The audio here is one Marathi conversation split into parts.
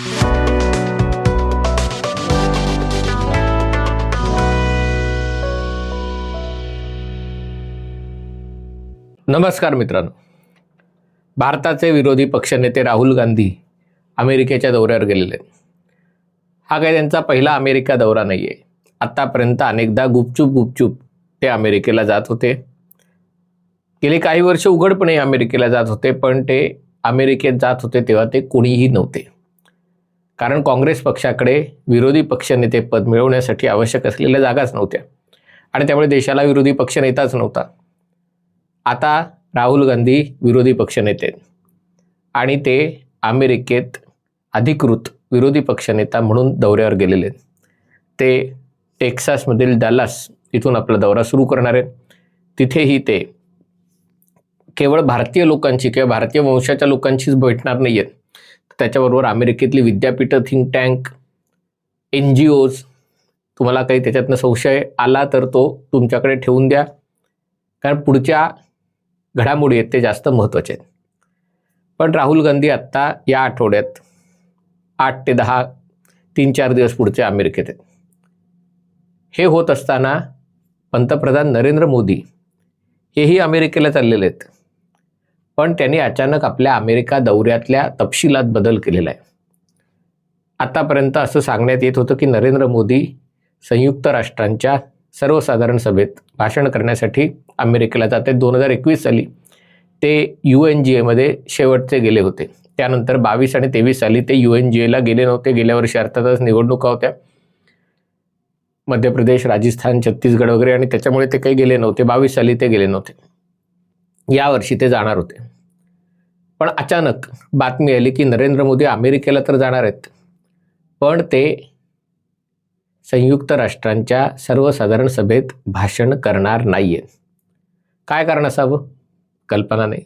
नमस्कार मित्रांनो. भारताचे विरोधी पक्षनेते राहुल गांधी अमेरिकेच्या दौऱ्यावर गेलेले आहेत. हा काही त्यांचा पहिला अमेरिका दौरा नाही आहे आत्तापर्यंत अनेकदा गुपचूप गुपचूप ते अमेरिकेला जात होते. गेले काही वर्ष उघडपणे अमेरिकेला जात होते पण ते अमेरिकेत जात होते तेव्हा ते कोणीही नव्हते. कारण काँग्रेस पक्षाकडे विरोधी पक्षनेतेपद मिळवण्यासाठी आवश्यक असलेल्या जागाच नव्हत्या. आणि त्यामुळे देशाला विरोधी पक्षनेताच नव्हता. आता राहुल गांधी विरोधी पक्षनेते आहेत. आणि ते अमेरिकेत अधिकृत विरोधी पक्षनेता म्हणून दौऱ्यावर गेलेले. आहेत ते टेक्सासमधील डॅलास इथून आपला दौरा सुरू करणार आहेत. तिथेही ते केवळ भारतीय लोकांची किंवा भारतीय वंशाच्या लोकांचीच भेटणार नाही आहेत त्याच्याबरोबर अमेरिकेतली विद्यापीठं think tank NGOs तुम्हाला काही त्याच्यातनं संशय आला तर तो तुमच्याकडे ठेवून द्या. कारण पुढच्या घडामोडी आहेत ते जास्त महत्त्वाचे आहेत. पण राहुल गांधी आत्ता या आठवड्यात आठ ते दहा तीन चार दिवस पुढचे अमेरिकेत आहेत. हे होत असताना पंतप्रधान नरेंद्र मोदी हेही अमेरिकेला चाललेले आहेत. पण त्यांनी अचानक आपल्या अमेरिका दौऱ्यातल्या तपशिलात बदल केलेला आहे. आतापर्यंत असं सांगण्यात येत होतं की नरेंद्र मोदी संयुक्त राष्ट्रांच्या सर्वसाधारण सभेत भाषण करण्यासाठी अमेरिकेला जाते दोन हजार एकवीस साली ते यू एन जी एमध्ये शेवटचे गेले होते. त्यानंतर बावीस आणि तेवीस साली ते यू एन जी एला गेले नव्हते. गेल्या वर्षी अर्थातच निवडणुका होत्या. मध्य प्रदेश राजस्थान छत्तीसगड वगैरे आणि त्याच्यामुळे ते काही गेले नव्हते. बावीस साली ते गेले नव्हते. यावर्षी ते जाणार होते. पण अचानक बातमी आली की नरेंद्र मोदी अमेरिकेला तर जाणार आहेत. पण ते संयुक्त राष्ट्रांच्या सर्वसाधारण सभेत भाषण करणार नाही आहेत काय कारण असावं? कल्पना नाही.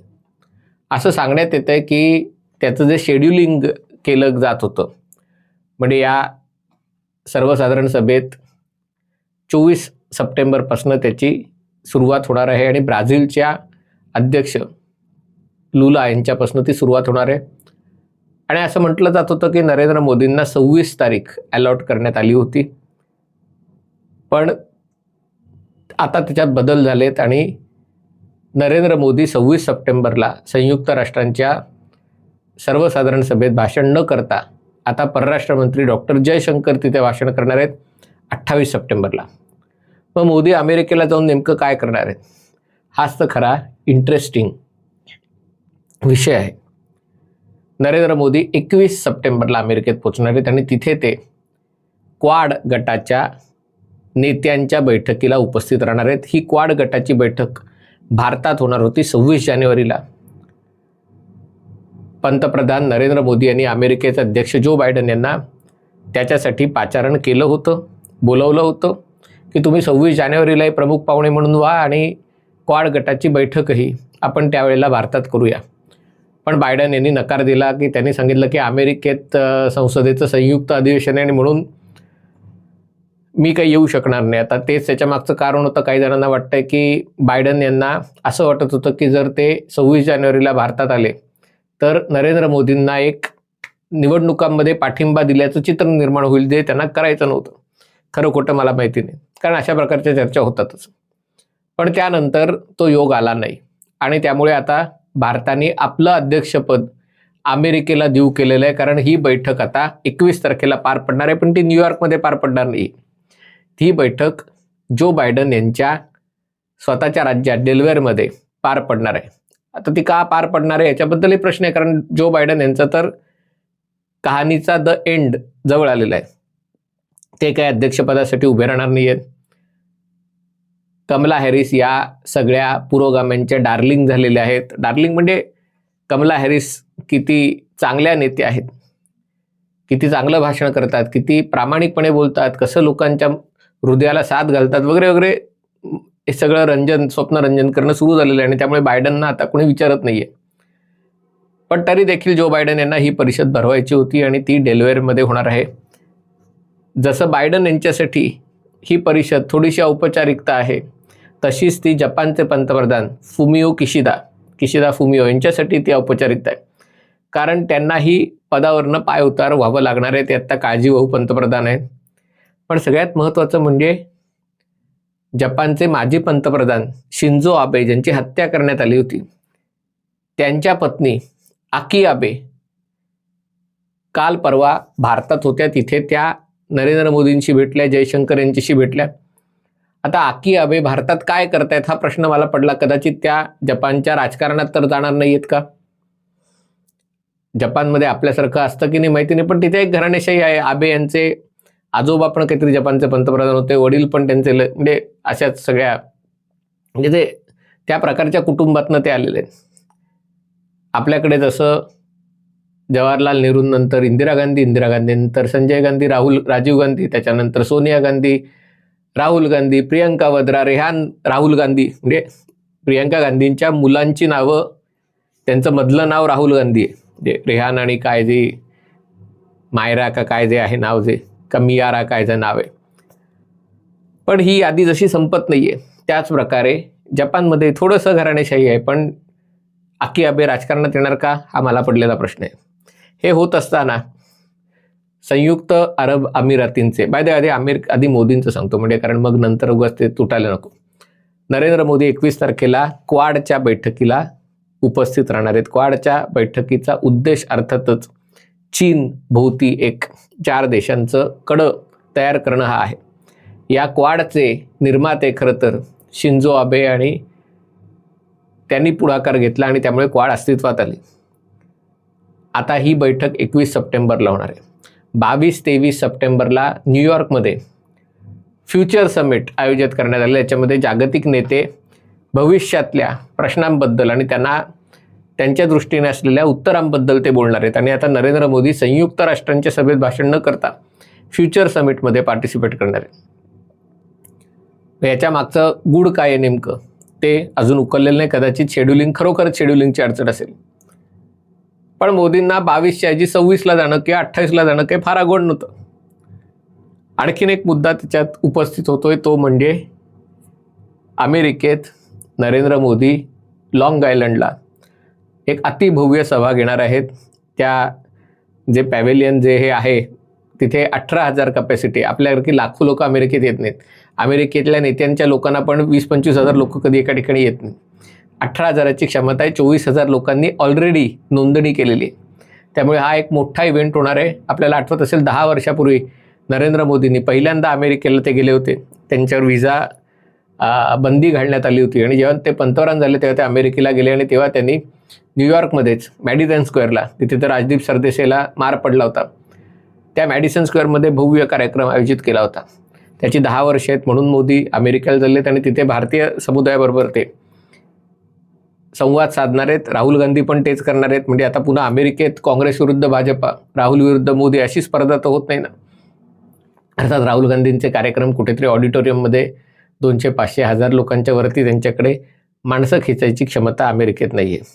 असं सांगण्यात येतं आहे की त्याचं जे शेड्युलिंग केलं जात होतं म्हणजे या सर्वसाधारण सभेत चोवीस सप्टेंबरपासून त्याची सुरुवात होणार आहे आणि ब्राझीलच्या अध्यक्ष लुला यांच्यापासून ती सुरुवात होणार आहे. आणि असं म्हटलं जात होतं की नरेंद्र मोदींना सव्वीस तारीख अलॉट करण्यात आली होती. पण आता त्याच्यात बदल झालेत आणि नरेंद्र मोदी सव्वीस सप्टेंबरला संयुक्त राष्ट्रांच्या सर्वसाधारण सभेत भाषण न करता आता परराष्ट्रमंत्री डॉक्टर जयशंकर तिथे भाषण करणार आहेत अठ्ठावीस सप्टेंबरला. मग मोदी अमेरिकेला जाऊन नेमकं काय करणार आहेत? हाच तर खरा इंटरेस्टिंग विषय आहे. नरेंद्र मोदी एकवीस सप्टेंबरला अमेरिकेत पोचणार आहेत आणि तिथे ते क्वाड गटाच्या नेत्यांच्या बैठकीला उपस्थित राहणार आहेत. ही क्वाड गटाची बैठक भारतात होणार होती सव्वीस जानेवारीला. पंतप्रधान नरेंद्र मोदी यांनी अमेरिकेचे अध्यक्ष जो बायडन यांना त्याच्यासाठी पाचारण केलं होतं बोलवलं होतं की तुम्ही सव्वीस जानेवारीलाही प्रमुख पाहुणे म्हणून व्हा आणि क्वाड गटाची बैठकही आपण त्यावेळेला भारतात करूया. पण बायडन यांनी नकार दिला की त्यांनी सांगितलं की अमेरिकेत संसदेचं संयुक्त अधिवेशन आहे आणि म्हणून मी काही येऊ शकणार नाही. आता तेच त्याच्या मागचं कारण होतं. काही जणांना वाटतंय की बायडन यांना असं वाटत होतं की जर ते सव्वीस जानेवारीला भारतात आले तर नरेंद्र मोदींना एक निवडणुकांमध्ये पाठिंबा दिल्याचं चित्र निर्माण होईल जे त्यांना करायचं नव्हतं. खरं खोटं मला माहिती नाही. कारण अशा प्रकारच्या चर्चा होतातच. पण त्यानंतर तो योग आला नाही. आणि त्यामुळे आता भारताने आपलं अध्यक्षपद अमेरिकेला देऊ केलेलं आहे. कारण ही बैठक आता एकवीस तारखेला पार पडणार आहे. पण ती न्यूयॉर्कमध्ये पार पडणार नाही. ती बैठक जो बायडन यांच्या स्वतःच्या राज्यात डेल्वेअरमध्ये पार पडणार आहे. आता ती का पार पडणार आहे याच्याबद्दलही प्रश्न आहे. कारण जो बायडन यांचा तर कहाणीचा द एंड जवळ आलेला आहे. ते काय अध्यक्षपदासाठी उभे राहणार नाही आहेत कमला हॅरिस या सगळ्या पुरोगाम्यांच्या डार्लिंग झालेल्या आहेत. डार्लिंग म्हणजे कमला हॅरिस किती चांगल्या नेते आहेत. किती चांगलं भाषण करतात. किती प्रामाणिकपणे बोलतात. कसं लोकांच्या हृदयाला साथ घालतात. वगैरे वगैरे हे सगळं रंजन स्वप्नरंजन करणं सुरू झालेलं आहे आणि त्यामुळे बायडनना आता कोणी विचारत नाही आहे पण तरी देखील जो बायडन यांना ही परिषद भरवायची होती आणि ती डेल्वेअरमध्ये होणार आहे. जसं बायडन यांच्यासाठी ही परिषद थोडीशी औपचारिकता आहे. तशीच ती जपानचे पंतप्रधान फुमिओ किशिदा किशिदा फुमिओ यांच्यासाठी ती औपचारिकता आहे. कारण त्यांनाही पदावरनं पाय उतार व्हावं लागणार आहे ते आत्ता काळजीवाहू पंतप्रधान आहेत. पण सगळ्यात महत्त्वाचं म्हणजे जपानचे माजी पंतप्रधान शिंजो आबे ज्यांची हत्या करण्यात आली होती त्यांच्या पत्नी आकी आबे काल परवा भारतात होत्या तिथे त्या नरेंद्र मोदींशी भेटल्या जयशंकर यांच्याशी भेटल्या. आता आकी अबे भारतात काय करतायत हा प्रश्न मला पडला. कदाचित त्या जपानच्या राजकारणात तर जाणार नाहीयेत का? जपानमध्ये आपल्यासारखं असतं की नाही माहिती नाही पण तिथे एक घराणेशाही आहे. आबे यांचे आजोबा पण काहीतरी जपानचे पंतप्रधान होते वडील पण त्यांचे म्हणजे अशाच सगळ्या म्हणजे ते त्या प्रकारच्या कुटुंबातनं ते आलेले आहेत. आपल्याकडे जसं जवाहरलाल नेहरूंनंतर इंदिरा गांधी इंदिरा गांधीनंतर संजय गांधी राहुल राजीव गांधी त्याच्यानंतर सोनिया गांधी राहुल गांधी प्रियंका वद्रा रेहान राहुल गांधी म्हणजे प्रियंका गांधींच्या मुलांची नावं त्यांचं मधलं नाव राहुल गांधी आहे. जे रेहान आणि काय जे मायरा का काय जे आहे नाव जे का मियारा काय जे नाव आहे. पण ही यादी जशी संपत नाही आहे त्याच प्रकारे जपानमध्ये थोडंसं घराणेशाही आहे पण आकी अबे राजकारणात येणार का हा मला पडलेला प्रश्न आहे. हे होत असताना संयुक्त अरब अमिरातींचे बाय द आधी आमिर आधी मोदींचं सांगतो म्हणजे कारण मग नंतर उगाच ते तुटायला नको. नरेंद्र मोदी एकवीस तारखेला क्वाडच्या बैठकीला उपस्थित राहणार आहेत. क्वाडच्या बैठकीचा उद्देश अर्थातच चीन भोवती एक चार देशांचं कडं तयार करणं हा आहे. या क्वाडचे निर्माते खरं तर शिंजो आबे आणि त्यांनी पुढाकार घेतला आणि त्यामुळे क्वाड अस्तित्वात आली. आता ही बैठक एकवीस सप्टेंबरला होणार आहे. बावीस तेवीस सप्टेंबरला न्यूयॉर्कमध्ये फ्युचर समिट आयोजित करण्यात आलं याच्यामध्ये जागतिक नेते भविष्यातल्या प्रश्नांबद्दल आणि त्यांना त्यांच्या दृष्टीने असलेल्या उत्तरांबद्दल ते बोलणार आहेत. आणि आता नरेंद्र मोदी संयुक्त राष्ट्रांच्या सभेत भाषण न करता फ्युचर समिटमध्ये पार्टिसिपेट करणार आहे याच्या मागचं गुड काय आहे नेमकं? ते अजून उकललेलं नाही. कदाचित शेड्युलिंग खरोखरच शेड्युलिंगची अडचण असेल. पण मोदींना बावीसच्या ऐवजी सव्वीसला जाणं किंवा अठ्ठावीसला जाणं काही फार अगोड नव्हतं. आणखीन एक मुद्दा त्याच्यात उपस्थित होतोय तो म्हणजे अमेरिकेत नरेंद्र मोदी लाँग आयलंडला एक अतिभव्य सभा घेणार आहेत. त्या जे पॅवेलियन जे हे आहे तिथे अठरा हजार कपॅसिटी आपल्यासारखी लाखो लोक अमेरिकेत येत नाहीत. अमेरिकेतल्या नेत्यांच्या लोकांना पण वीस पंचवीस हजार लोक कधी एका ठिकाणी येत नाहीत. अठरा हजाराची क्षमता आहे. चोवीस हजार लोकांनी ऑलरेडी नोंदणी केलेली आहे. त्यामुळे हा एक मोठा इव्हेंट होणार आहे. आपल्याला आठवत असेल दहा वर्षापूर्वी नरेंद्र मोदींनी पहिल्यांदा अमेरिकेला ते गेले होते. त्यांच्यावर व्हिजा बंदी घालण्यात आली होती. आणि जेव्हा ते पंतप्रधान झाले तेव्हा ते अमेरिकेला गेले आणि तेव्हा त्यांनी न्यूयॉर्कमध्येच मॅडिसन स्क्वेअरला तिथे तर राजदीप सरदेसाईला मार पडला होता. त्या मॅडिसन स्क्वेअरमध्ये भव्य कार्यक्रम आयोजित केला होता. त्याची दहा वर्ष आहेत म्हणून मोदी अमेरिकेला चाललेत आणि तिथे भारतीय समुदायाबरोबर ते संवाद साधणार आहेत. राहुल गांधी पण तेच करणार आहेत. म्हणजे आता पुन्हा अमेरिकेत काँग्रेस विरुद्ध भाजपा राहुल विरुद्ध मोदी अशी स्पर्धा तर होत नाही ना. अर्थात राहुल गांधींचे कार्यक्रम कुठेतरी ऑडिटोरियममध्ये दोनशे पाचशे हजार लोकांच्या वरती त्यांच्याकडे माणसं खेचायची क्षमता अमेरिकेत नाही आहे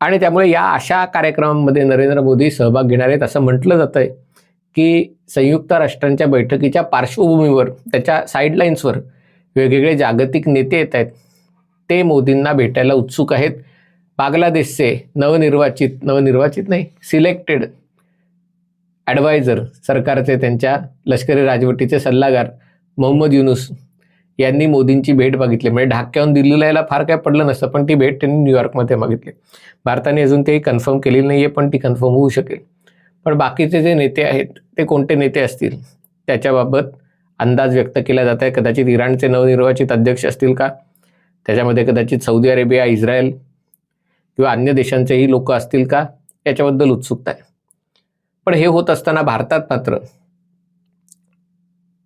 आणि त्यामुळे या अशा कार्यक्रमांमध्ये नरेंद्र मोदी सहभाग घेणार आहेत असं म्हटलं जातं आहे की संयुक्त राष्ट्रांच्या बैठकीच्या पार्श्वभूमीवर त्याच्या साईडलाईन्सवर वेगवेगळे जागतिक नेते येत आहेत. ते मोदींना भेटायला उत्सुक आहेत. बांगलादेशचे नवनिर्वाचित नवनिर्वाचित नाही सिलेक्टेड ॲडवायझर सरकारचे त्यांच्या लष्करी राजवटीचे सल्लागार मोहम्मद युनुस यांनी मोदींची भेट मागितली. म्हणजे ढाक्याहून दिल्लीला यायला फार काय पडलं नसतं पण ती भेट त्यांनी न्यूयॉर्कमध्ये मागितली. भारताने अजून ते कन्फर्म केलेली नाही आहे पण ती कन्फर्म होऊ शकेल. पण बाकीचे जे नेते आहेत ते कोणते नेते असतील? त्याच्याबाबत अंदाज व्यक्त केला जात आहे. कदाचित इराणचे नवनिर्वाचित अध्यक्ष असतील का? त्याच्यामध्ये कदाचित सौदी अरेबिया इस्रायल किंवा अन्य देशांचेही लोक असतील का? याच्याबद्दल उत्सुकता आहे. पण हे होत असताना भारतात मात्र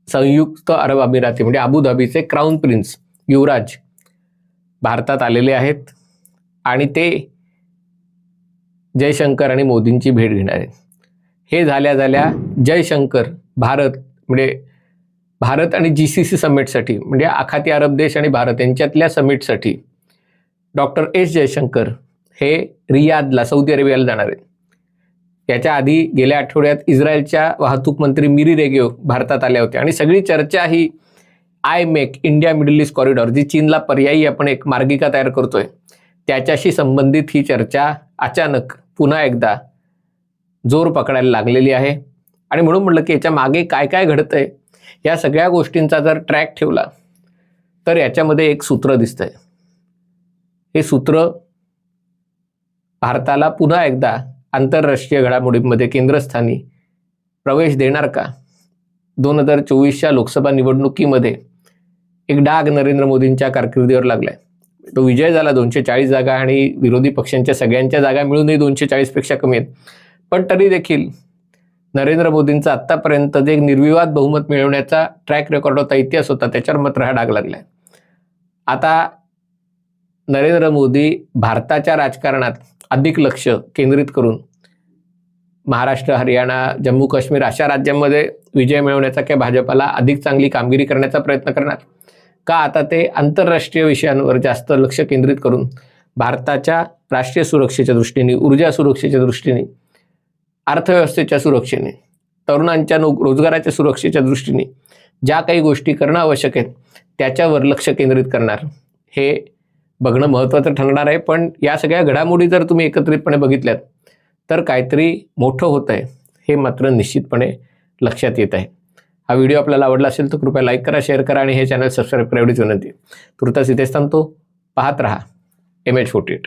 संयुक्त अरब अमिराती म्हणजे अबुधाबीचे क्राऊन प्रिन्स युवराज भारतात आलेले आहेत आणि ते जयशंकर आणि मोदींची भेट घेणार आहेत. हे झाल्या झाल्या जयशंकर भारत म्हणजे भारत आणि जी सी सी समिटसाठी म्हणजे आखाती अरब देश आणि भारत यांच्यातल्या समिटसाठी डॉक्टर एस जयशंकर हे रियादला सौदी अरेबियाला जाणार आहेत. याच्या आधी गेल्या आठवड्यात इस्रायलच्या वाहतूक मंत्री मिरी रेगेव भारतात आल्या होत्या. आणि सगळी चर्चा ही I MEC India Middle East corridor जी चीनला पर्यायी आपण एक मार्गिका तयार करतोय त्याच्याशी संबंधित ही चर्चा अचानक पुन्हा एकदा जोर पकडायला लागलेली आहे. आणि म्हणून म्हटलं की याच्या मागे काय काय घडतंय या सगळ्या गोष्टींचा जर ट्रॅक ठेवला तर याच्यामध्ये एक सूत्र दिसतंय. हे सूत्र भारताला पुन्हा एकदा आंतरराष्ट्रीय घडामोडींमध्ये केंद्रस्थानी प्रवेश देणार का? दोन हजार चोवीसच्या लोकसभा निवडणुकीमध्ये एक डाग नरेंद्र मोदींच्या कारकिर्दीवर लागलाय. तो विजय झाला दोनशे चाळीस जागा आणि विरोधी पक्षांच्या सगळ्यांच्या जागा मिळूनही दोनशे चाळीसपेक्षा कमी आहेत. पण तरी देखील नरेंद्र मोदींचा आत्तापर्यंत जे एक निर्विवाद बहुमत मिळवण्याचा ट्रॅक रेकॉर्ड होता इतिहास होता त्याच्यावर मात्र हा डाग लागलाय. आता नरेंद्र मोदी भारताच्या राजकारणात अधिक लक्ष केंद्रित करून महाराष्ट्र हरियाणा जम्मू काश्मीर अशा राज्यांमध्ये विजय मिळवण्याचा किंवा भाजपाला अधिक चांगली कामगिरी करण्याचा प्रयत्न करणार. का आता ते आंतरराष्ट्रीय विषयांवर जास्त लक्ष केंद्रित करून भारताच्या राष्ट्रीय सुरक्षेच्या दृष्टीने ऊर्जा सुरक्षेच्या दृष्टीने अर्थव्यवस्थेच्या सुरक्षेने तरुणांच्या नो रोजगाराच्या सुरक्षेच्या दृष्टीने ज्या काही गोष्टी करणं आवश्यक आहेत त्याच्यावर लक्ष केंद्रित करणार. हे बघणं महत्त्वाचं ठरणार आहे पण या सगळ्या घडामोडी जर तुम्ही एकत्रितपणे बघितल्यात तर काहीतरी मोठं होतं आहे हे मात्र निश्चितपणे लक्षात येत आहे. हा व्हिडिओ आपल्याला आवडला असेल तर कृपया लाईक करा शेअर करा आणि हे चॅनल सबस्क्राईब करा एवढीच विनंती. तुर्तास इथेच थांबतो. पाहत रहा. M H forty eight